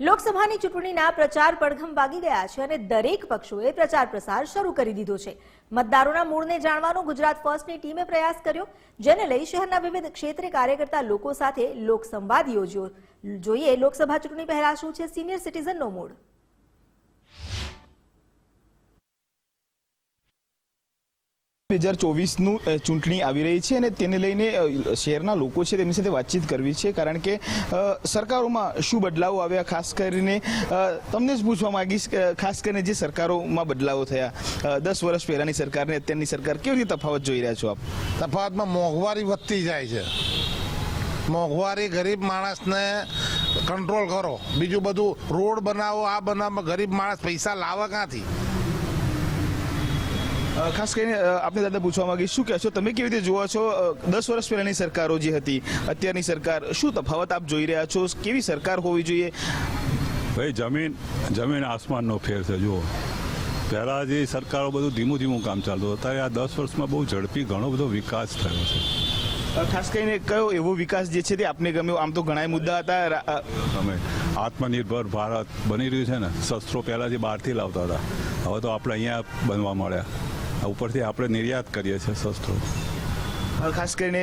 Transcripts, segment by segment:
લોકસભાની ચૂંટણીના પ્રચાર પડઘમ વાગી ગયા છે અને દરેક પક્ષોએ પ્રચાર પ્રસાર શરૂ કરી દીધો છે. મતદારોના મૂળને જાણવાનો ગુજરાત ફર્સ્ટની ટીમે પ્રયાસ કર્યો, જેને લઈ શહેરના વિવિધ ક્ષેત્રે કાર્ય કરતા લોકો સાથે લોકસંવાદ યોજ્યો. જોઈએ લોકસભા ચૂંટણી પહેલા શું છે? સિનિયર સિટીઝનનો મૂડ બે હજાર ચોવીસનું ચૂંટણી આવી રહી છે અને તેને લઈને શહેરના લોકો છે તેમની સાથે વાતચીત કરવી છે કારણ કે સરકારોમાં શું બદલાવો આવ્યા? ખાસ કરીને તમને જ પૂછવા માગીશ ખાસ કરીને જે સરકારોમાં બદલાવો થયા દસ વર્ષ પહેલાંની સરકારને અત્યારની સરકાર કેવી રીતે તફાવત જોઈ રહ્યા છો આપ? તફાવતમાં મોંઘવારી વધતી જાય છે. મોંઘવારી ગરીબ માણસને કંટ્રોલ કરો. બીજું બધું, રોડ બનાવો, આ બનાવો, ગરીબ માણસ પૈસા લાવે ક્યાંથી? ખાસ કરીને અ, આપને દાદા પૂછવા માંગીશ શું કહેશો? તમે કેવી રીતે જોવો છો? દસ વર્ષ પહેલાની સરકારો જે હતી અત્યારની સરકાર શું તફાવત આપ જોઈ રહ્યા છો? કેવી સરકાર હોવી જોઈએ? ભાઈ જમીન જમીન આસમાનનો ફેર છે જુઓ. પહેલાં જે સરકારો બધું ધીમું ધીમું કામ ચાલતું હતું. અત્યારે આ દસ વર્ષમાં બહુ ઝડપી ઘણો બધો વિકાસ થયો છે. ખાસ કરીને કયો એવો વિકાસ જે છે તે આપને ગમ્યો? આમ તો ઘણા મુદ્દા હતા અમે તમે આત્મનિર્ભર ભારત બની રહ્યું છે ને શસ્ત્રો પહેલાં જે બહારથી લાવતા હતા. હવે તો આપણે અહીંયા બનવા મળ્યા. ઉપરથી આપણે નિર્યાત કરીએ છીએ સસ્તો ખાસ કરીને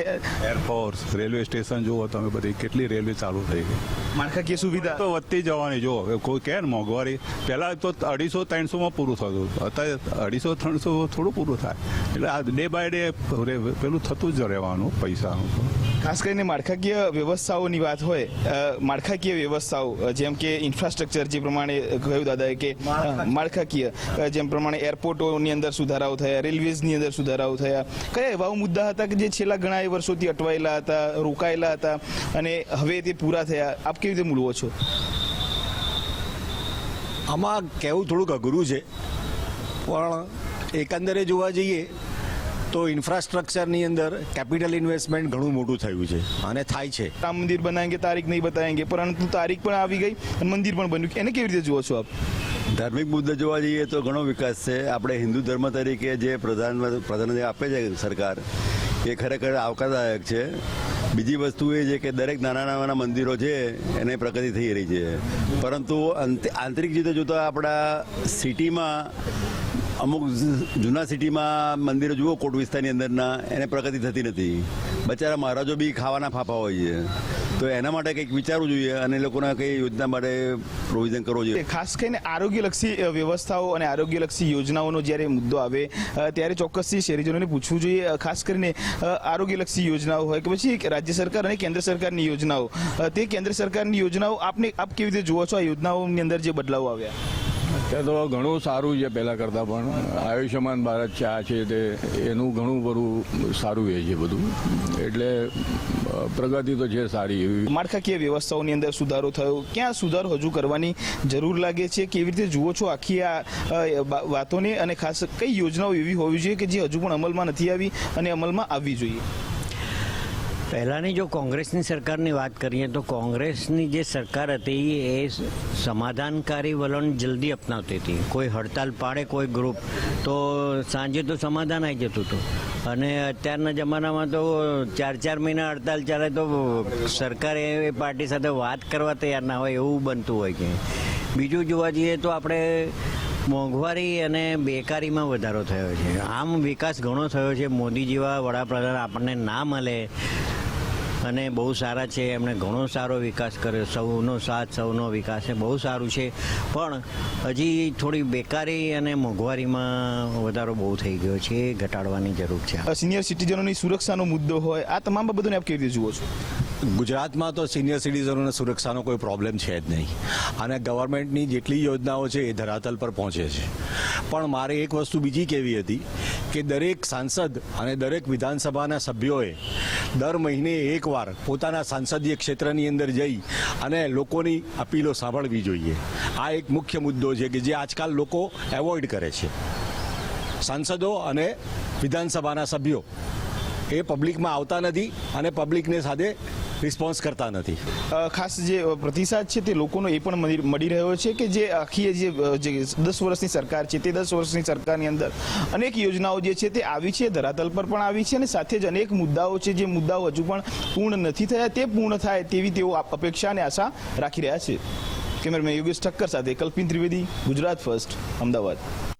એરફોર્સ રેલવે સ્ટેશન જુઓ તમે બધી કેટલી રેલવે ચાલુ થઈ ગઈ. માળખાકીય સુવિધા. તો વધતી જવાની જો કોઈ કે ને મોંઘવારી. પહેલાં તો અઢીસો ત્રણસોમાં પૂરું થતું હતું. અત્યારે અઢીસો ત્રણસો થોડું પૂરું થાય. એટલે આ ડે બાય ડે પેલું થતું જ રહેવાનું પૈસાનું. ખાસ કરીને માળખાકીય વ્યવસ્થાઓની વાત હોય માળખાકીય વ્યવસ્થાઓ જેમ કે ઇન્ફ્રાસ્ટ્રક્ચર જે પ્રમાણે કહ્યું દાદાએ કે માળખાકીય. જેમ પ્રમાણે એરપોર્ટોની અંદર સુધારાઓ થયા રેલવેઝની અંદર સુધારાઓ થયા. કયા એવા મુદ્દા હતા કે જે છેલ્લા ઘણા વર્ષોથી અટવાયેલા હતા રોકાયેલા હતા અને હવે તે પૂરા થયા? આપ કેવી રીતે મૂલવો છો? આમાં કહેવું થોડુંક અઘરું છે પણ એકંદરે જોવા જઈએ તો ઇન્ફ્રાસ્ટ્રક્ચરની અંદર કેપિટલ ઇન્વેસ્ટમેન્ટ ઘણું મોટું થયું છે અને થાય છે. રામ મંદિર બનાવેંગે તારીખ નહીં બતાવેંગે પરંતુ તારીખ પણ આવી ગઈ અને મંદિર પણ બન્યું. એને કેવી રીતે જુઓ છો આપ? ધાર્મિક મુદ્દે જોવા જઈએ તો ઘણો વિકાસ છે. આપણે હિન્દુ ધર્મ તરીકે જે પ્રધાન પ્રધાન આપે છે સરકાર એ ખરેખર આવકારદાયક છે. બીજી વસ્તુ એ છે કે દરેક નાના નાના મંદિરો છે એને પ્રગતિ થઈ રહી છે. પરંતુ અંત- આંતરિક રીતે જોતા આપણા સિટીમાં અમુક જૂના સિટીમાં મંદિરો જુઓ, કોટ વિસ્તારની અંદરના, એને પ્રગતિ થતી નથી. બચારા મહારાજો બી ખાવાના ફાફા હોય છે. તો એના માટે કંઈક વિચારવું જોઈએ અને લોકોના કઈ યોજના માટે પ્રોવિઝન કરવો જોઈએ. ખાસ કરીને આરોગ્યલક્ષી વ્યવસ્થાઓ અને આરોગ્યલક્ષી યોજનાઓનો જ્યારે મુદ્દો આવે ત્યારે ચોક્કસથી શહેરીજનોને પૂછવું જોઈએ. ખાસ કરીને આરોગ્યલક્ષી યોજનાઓ હોય કે પછી રાજ્ય સરકાર અને કેન્દ્ર સરકારની યોજનાઓ. તે કેન્દ્ર સરકારની યોજનાઓ આપને, આપ કેવી રીતે જુઓ છો આ યોજનાઓની અંદર જે બદલાવ આવ્યા? અત્યારે તો ઘણું સારું છે પહેલાં કરતાં પણ. આયુષ્યમાન ભારત છે, આ છે તે, એનું ઘણું બધું સારું એ છે બધું. એટલે પ્રગતિ તો છે સારી એવી. માળખાકીય વ્યવસ્થાઓની અંદર સુધારો થયો. ક્યાં સુધારો હજુ કરવાની જરૂર લાગે છે? કેવી રીતે જુઓ છો આખી આ વાતોને? અને ખાસ કઈ યોજનાઓ એવી હોવી જોઈએ કે જે હજુ પણ અમલમાં નથી આવી અને અમલમાં આવવી જોઈએ? પહેલાંની જો કોંગ્રેસની સરકારની વાત કરીએ તો કોંગ્રેસની જે સરકાર હતી એ સમાધાનકારી વલણ જલ્દી અપનાવતી હતી. કોઈ હડતાલ પાડે કોઈ ગ્રુપ તો સાંજે તો સમાધાન આવી જતું હતું. અને અત્યારના જમાનામાં તો ચાર ચાર મહિના હડતાલ ચાલે તો સરકાર એ પાર્ટી સાથે વાત કરવા તૈયાર ના હોય એવું બનતું હોય છે બીજું જોવા જઈએ તો આપણે મોંઘવારી અને બેકારીમાં વધારો થયો છે. આમ વિકાસ ઘણો થયો છે. મોદી જેવા વડાપ્રધાન આપણને ના મળે. અને બહુ સારા છે. એમણે ઘણો સારો વિકાસ કર્યો. સૌનો સાથ સૌનો વિકાસ એ બહુ સારું છે. પણ હજી થોડી બેકારી અને મોંઘવારીમાં વધારો બહુ થઈ ગયો છે. એ ઘટાડવાની જરૂર છે. સિનિયર સિટીઝનોની સુરક્ષાનો મુદ્દો હોય આ તમામ બાબતોને આપ કેવી રીતે જુઓ છો? ગુજરાતમાં તો સિનિયર સિટીઝનોને સુરક્ષાનો કોઈ પ્રોબ્લેમ છે જ નહીં. અને ગવર્મેન્ટની જેટલી યોજનાઓ છે એ ધરાતલ પર પહોંચે છે. પણ મારે એક વસ્તુ બીજી કહેવી હતી કે દરેક સાંસદ અને દરેક વિધાનસભાના સભ્યોએ દર મહિને એકવાર પોતાના સાંસદીય ક્ષેત્રની અંદર જઈ અને લોકોની અપીલો સાંભળવી જોઈએ. આ એક મુખ્ય મુદ્દો છે કે જે આજકાલ લોકો એવોઇડ કરે છે. સાંસદો અને વિધાનસભાના સભ્યો એ પબ્લિકમાં આવતા નથી અને પબ્લિકને સાથે રિસ્પોન્સ કરતા નથી. ખાસ જે પ્રતિસાદ છે તે લોકોનો એ પણ મળી રહ્યો છે કે જે આખી જે દસ વર્ષની સરકાર છે તે દસ વર્ષની સરકારની અંદર અનેક યોજનાઓ જે છે તે આવી છે, ધરાતલ પર પણ આવી છે અને સાથે જ અનેક મુદ્દાઓ છે જે મુદ્દાઓ હજુ પણ પૂર્ણ નથી થયા. તે પૂર્ણ થાય તેવી તેઓ અપેક્ષા અને આશા રાખી રહ્યા છે. કેમેરામેન યોગેશ ઠક્કર સાથે કલ્પિન ત્રિવેદી, ગુજરાત ફર્સ્ટ, અમદાવાદ.